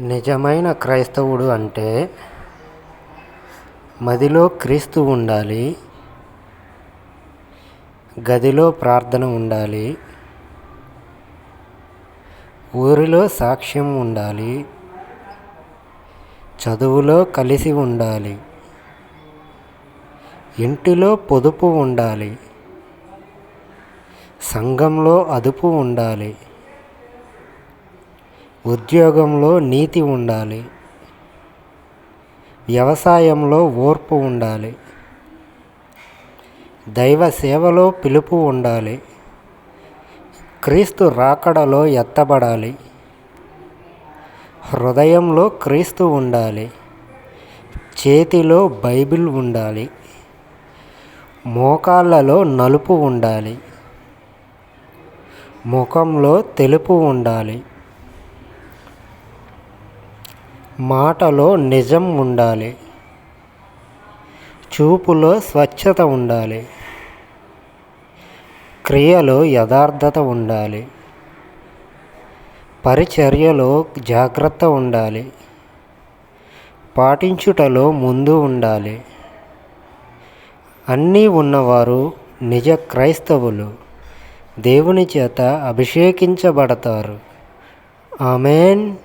నిజమైన క్రైస్తవుడు అంటే మదిలో క్రీస్తు ఉండాలి గదిలో ప్రార్థన ఉండాలి ఊరిలో సాక్ష్యం ఉండాలి చదువులో కలిసి ఉండాలి ఇంటిలో పొదుపు ఉండాలి సంఘంలో అదుపు ఉండాలి. ఉద్యోగంలో నీతి ఉండాలి. వ్యవసాయంలో ఓర్పు ఉండాలి. దైవ సేవలో పిలుపు ఉండాలి. క్రీస్తు రాకడలో ఎత్తబడాలి. హృదయంలో క్రీస్తు ఉండాలి. చేతిలో బైబిల్ ఉండాలి. మోకాళ్ళలో నలుపు ఉండాలి. ముఖంలో తెలుపు ఉండాలి. మాటలో నిజం ఉండాలి. చూపులో స్వచ్ఛత ఉండాలి. క్రియలో యథార్థత ఉండాలి. పరిచర్యలో జాగ్రత్త ఉండాలి. పాటించుటలో ముందు ఉండాలి. అన్నీ ఉన్నవారు నిజ క్రైస్తవులు. దేవుని చేత అభిషేకించబడతారు. ఆమెన్.